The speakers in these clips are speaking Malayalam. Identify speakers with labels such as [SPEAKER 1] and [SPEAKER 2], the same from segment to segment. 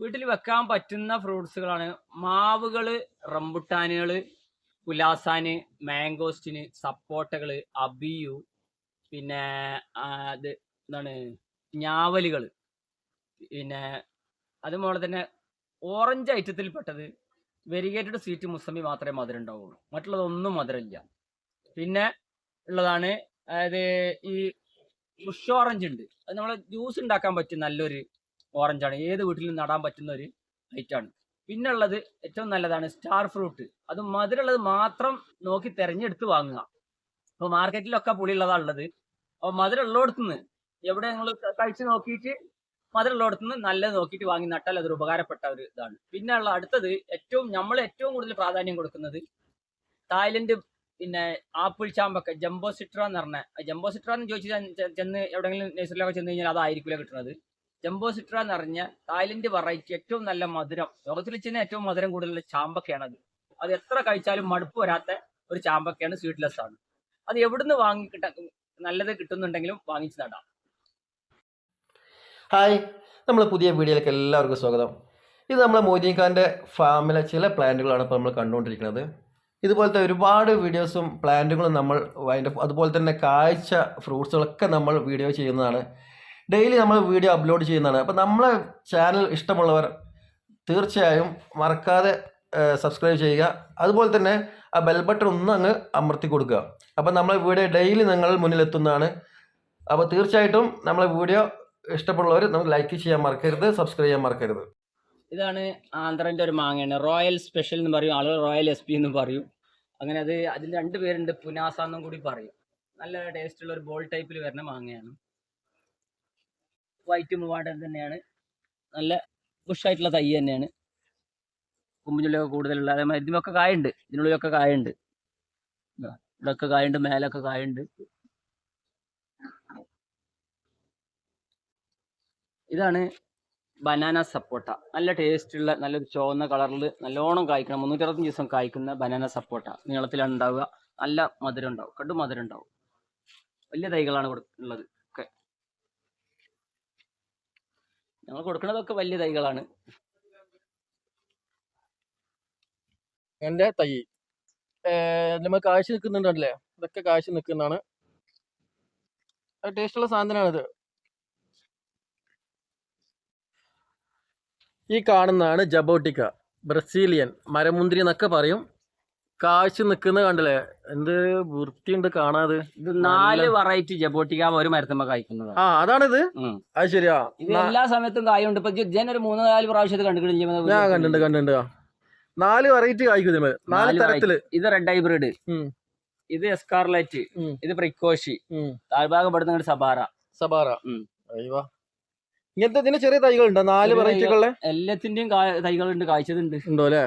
[SPEAKER 1] വീട്ടിൽ വെക്കാൻ പറ്റുന്ന ഫ്രൂട്ട്സുകളാണ്. മാവുകൾ റംബുട്ടാനുകൾ പുലാസാന് മാംഗോസ്റ്റിന് സപ്പോട്ടകൾ അബിയു പിന്നെ അത് എന്താണ് ഞാവലുകൾ പിന്നെ അതുപോലെ തന്നെ ഓറഞ്ച് ഐറ്റത്തിൽ പെട്ടത് വെരിഗേറ്റഡ് സ്വീറ്റ് മുസമ്പി മാത്രമേ മധുരം ഉണ്ടാവുള്ളൂ മറ്റുള്ളതൊന്നും മധുരമില്ല. പിന്നെ ഉള്ളതാണ് അതായത് ഈ ബുഷ് ഓറഞ്ച് ഉണ്ട്. അത് നമ്മൾ ജ്യൂസ് ഉണ്ടാക്കാൻ പറ്റിയ നല്ലൊരു ഓറഞ്ചാണ്. ഏത് വീട്ടിലും നടാൻ പറ്റുന്ന ഒരു ഐറ്റാണ് പിന്നെ ഉള്ളത് ഏറ്റവും നല്ലതാണ് സ്റ്റാർ ഫ്രൂട്ട് അത് മധുരമുള്ളത് മാത്രം നോക്കി തിരഞ്ഞെടുത്ത് വാങ്ങുക. അപ്പോൾ മാർക്കറ്റിലൊക്കെ പുളിയുള്ളതാണ് ഉള്ളത് അപ്പോൾ മധുരം ഉള്ളിടത്തുനിന്ന് എവിടെ നിങ്ങൾ കഴിച്ച് നോക്കിയിട്ട് മധുരം ഉള്ളിടത്തുനിന്ന് നല്ലത് നോക്കിയിട്ട് വാങ്ങി നട്ടാൽ അതൊരു ഉപകാരപ്പെട്ട ഒരു ഇതാണ്. പിന്നെ ഉള്ള അടുത്തത് ഏറ്റവും നമ്മൾ ഏറ്റവും കൂടുതൽ പ്രാധാന്യം കൊടുക്കുന്നത് തായ്ലൻഡ് പിന്നെ ആപ്പിൾ ചാമ്പൊക്കെ ജംബോ സിട്ര എന്ന് പറഞ്ഞ ജംബോ സിട്ര എന്ന് ചോദിച്ചാൽ ചെന്ന് എവിടെയെങ്കിലും നഴ്സറിലൊക്കെ ചെന്ന് കഴിഞ്ഞാൽ അതായിരിക്കില്ല കിട്ടുന്നത്. ജംബോ സിട്ര എന്ന് പറഞ്ഞ തായ്ലൻഡ് വെറൈറ്റി ഏറ്റവും നല്ല മധുരം. ലോകത്തിൽ വെച്ച് ഏറ്റവും മധുരം കൂടുതലുള്ള ചാമ്പക്കയാണ് അത് അത് എത്ര കഴിച്ചാലും മടുപ്പ് വരാത്ത ഒരു ചാമ്പക്കയാണ് സ്വീറ്റ്ലെസ് ആണ്. അത് എവിടുന്ന് വാങ്ങി കിട്ട നല്ലത് കിട്ടുന്നുണ്ടെങ്കിലും വാങ്ങിച്ച് നടാം.
[SPEAKER 2] ഹായ് നമ്മൾ പുതിയ വീഡിയോയിലേക്ക് എല്ലാവർക്കും സ്വാഗതം. ഇത് നമ്മളെ മോദിഖാന്റെ ഫാമിലെ ചില പ്ലാന്റുകളാണ് ഇപ്പോൾ നമ്മൾ കണ്ടുകൊണ്ടിരിക്കുന്നത്. ഇതുപോലത്തെ ഒരുപാട് വീഡിയോസും പ്ലാന്റുകളും നമ്മൾ അതിന്റെ അതുപോലെ തന്നെ കാഴ്ച ഫ്രൂട്ട്സുകളൊക്കെ നമ്മൾ വീഡിയോ ചെയ്യുന്നതാണ്. ഡെയിലി നമ്മൾ വീഡിയോ അപ്ലോഡ് ചെയ്യുന്നതാണ്. അപ്പോൾ നമ്മളെ ചാനൽ ഇഷ്ടമുള്ളവർ തീർച്ചയായും മറക്കാതെ സബ്സ്ക്രൈബ് ചെയ്യുക. അതുപോലെ തന്നെ ആ ബെൽ ബട്ടൺ ഒന്ന് അങ്ങ് അമർത്തി കൊടുക്കുക. അപ്പോൾ നമ്മളെ വീഡിയോ ഡെയിലി നിങ്ങൾ മുന്നിലെത്തുന്നതാണ്. അപ്പോൾ തീർച്ചയായിട്ടും നമ്മളെ വീഡിയോ ഇഷ്ടപ്പെടുന്നവർ നമുക്ക് ലൈക്ക് ചെയ്യാൻ മറക്കരുത് സബ്സ്ക്രൈബ് ചെയ്യാൻ മറക്കരുത്.
[SPEAKER 1] ഇതാണ് ആന്ധ്രന്റെ ഒരു മാങ്ങയാണ്. റോയൽ സ്പെഷ്യൽ എന്ന് പറയും. ആളുകൾ റോയൽ എസ് പി എന്ന് പറയും. അങ്ങനെ അത് അതിൽ രണ്ട് പേരുണ്ട്. പുനാസ എന്നും കൂടി പറയും. നല്ല ടേസ്റ്റുള്ള ഒരു ബോൾ ടൈപ്പിൽ വരുന്ന മാങ്ങയാണ്. വൈറ്റ് മൂവാണ്ടൻ തന്നെയാണ്. നല്ല ബുഷായിട്ടുള്ള തൈ തന്നെയാണ്. കുമ്പുചുള്ളിയൊക്കെ കൂടുതലുള്ള അതേമാതിരി ഇതിനൊക്കെ കായുണ്ട്. ഇതിനുള്ളിലൊക്കെ കായുണ്ട്. ഇവിടെയൊക്കെ കായുണ്ട് മേലൊക്കെ കായുണ്ട്. ഇതാണ് ബനാന സപ്പോട്ട. നല്ല ടേസ്റ്റ് ഉള്ള നല്ലൊരു ചുവന്ന കളറിൽ നല്ലോണം കായ്ക്കണം. മുന്നൂറ്റി അറുപത്തഞ്ച് ദിവസം കായ്ക്കുന്ന ബനാന സപ്പോട്ട. നീളത്തിലാണ് ഉണ്ടാവുക. നല്ല മധുരം ഉണ്ടാവും. കടുമധുരം ഉണ്ടാവും. വലിയ തൈകളാണ് കൊടു- ഉള്ളത് ഒക്കെ ഞങ്ങൾ കൊടുക്കുന്നതൊക്കെ വലിയ തൈകളാണ്.
[SPEAKER 3] എന്റെ തൈ. നമ്മൾ കാഴ്ച നിൽക്കുന്നുണ്ടല്ലേ ഇതൊക്കെ കാഴ്ച നിൽക്കുന്നതാണ് ടേസ്റ്റുള്ള സാധനമാണിത്. ഈ കാണുന്നതാണ് ജബോട്ടിക്ക. ബ്രസീലിയൻ മരമുന്തിരി എന്നൊക്കെ പറയും. കാഴ്ച നിൽക്കുന്ന കണ്ടില്ലേ? എന്ത് വൃത്തിയുണ്ട് കാണാതെ.
[SPEAKER 1] ഇത് നാല് വെറൈറ്റി ജബോട്ടിക്ക ഒരു മരത്തുമ്പോ കായ്ക്കുന്നത്
[SPEAKER 3] ആ അതാണിത്. അത് ശരിയാ.
[SPEAKER 1] ഇത് എല്ലാ സമയത്തും കായുണ്ട്. ഇപ്പൊ ജൻ ഒരു മൂന്ന് നാല് പ്രാവശ്യത്തെ
[SPEAKER 3] ഞാൻ കണ്ടിട്ടുണ്ട്
[SPEAKER 1] കണ്ടുകിട്ടില്ല
[SPEAKER 3] കണ്ടിട്ടുണ്ട് നാല് വെറൈറ്റി കായ്ക്കും നാല് തരത്തിൽ.
[SPEAKER 1] ഇത് റെഡ് ഹൈബ്രിഡ് ഇത് എസ്കാർലൈറ്റ് ഇത് പ്രിക്കോഷി. താഴ്ഭാഗം പെടുന്ന സബാറ.
[SPEAKER 3] സബാറ. അയ്യോ. ഇങ്ങനത്തെ ഇതിന് ചെറിയ തൈകളുണ്ട്? നാല്
[SPEAKER 1] വെറൈറ്റികളെ
[SPEAKER 3] വെറൈറ്റികളുടെ
[SPEAKER 1] എല്ലാത്തിന്റെയും തൈകളുണ്ട്. കായ്ച്ചതുണ്ട്.
[SPEAKER 3] ഉണ്ടോ അല്ലേ?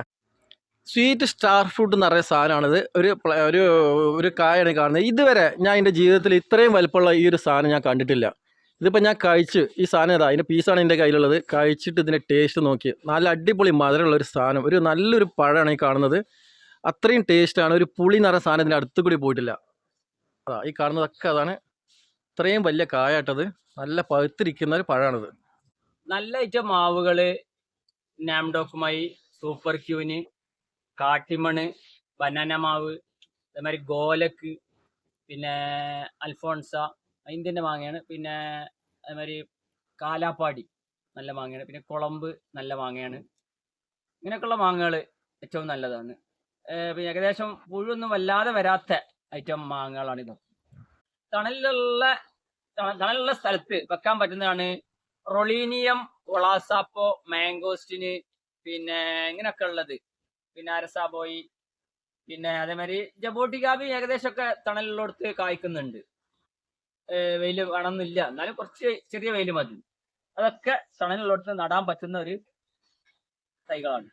[SPEAKER 3] സ്വീറ്റ് സ്റ്റാർ ഫ്രൂട്ട് എന്ന് പറയുന്ന സാധനമാണിത്. ഒരു ഒരു ഒരു കായാണ് കാണുന്നത്. ഇതുവരെ ഞാൻ എന്റെ ജീവിതത്തിൽ ഇത്രയും വലുപ്പമുള്ള ഈ ഒരു സാധനം ഞാൻ കണ്ടിട്ടില്ല. ഇതിപ്പോൾ ഞാൻ കഴിച്ച് ഈ സാധനം ഇതാ അതിന്റെ പീസാണ് എന്റെ കയ്യിലുള്ളത്. കഴിച്ചിട്ട് ഇതിന്റെ ടേസ്റ്റ് നോക്കി. നല്ല അടിപൊളി മധുരമുള്ള ഒരു സാധനം. ഒരു നല്ലൊരു പഴമാണ് ഈ കാണുന്നത്. അത്രയും ടേസ്റ്റാണ് ഒരു പുളി എന്ന് പറയുന്ന സാധനം ഇതിന്റെ അടുത്ത് കൂടി പോയിട്ടില്ല. അതാ ഈ കാണുന്നതൊക്കെ അതാണ്. ഇത്രയും വലിയ കായായിട്ടത് നല്ല പഴുത്തിരിക്കുന്ന ഒരു പഴമാണിത്.
[SPEAKER 1] നല്ല ഐറ്റം മാവുകൾ നാംഡോക്കുമായി സൂപ്പർ ക്യൂന് കാട്ടിമണ് ബനാന മാവ് അതേമാതിരി ഗോലക്ക് പിന്നെ അൽഫോൺസ അതിന്റെ മാങ്ങയാണ്. പിന്നെ അതേമാതിരി കാലാപ്പാടി നല്ല മാങ്ങയാണ്. പിന്നെ കുളമ്പ് നല്ല മാങ്ങയാണ്. ഇങ്ങനെയൊക്കെയുള്ള മാങ്ങകൾ ഏറ്റവും നല്ലതാണ്. പിന്നെ ഏകദേശം പുഴുവൊന്നും വല്ലാതെ വരാത്ത ഐറ്റം മാങ്ങകളാണ് ഇത് തണലിലുള്ള തണലുള്ള സ്ഥലത്ത് വെക്കാൻ പറ്റുന്നതാണ് റൊളീനിയം ഒളാസാപ്പോ മാംഗോസ്റ്റിന് പിന്നെ ഇങ്ങനെയൊക്കെ ഉള്ളത് പിന്നെ അരസാബോയി പിന്നെ അതേമാതിരി ജബോട്ടിക്കാബി ഏകദേശം ഒക്കെ തണലുള്ളിടത്ത് കായ്ക്കുന്നുണ്ട് വെയിൽ വേണമെന്നില്ല എന്നാലും കുറച്ച് ചെറിയ വെയിൽ മതി. അതൊക്കെ തണലുള്ളിടത്ത് നടാൻ പറ്റുന്ന ഒരു തൈകളാണ്.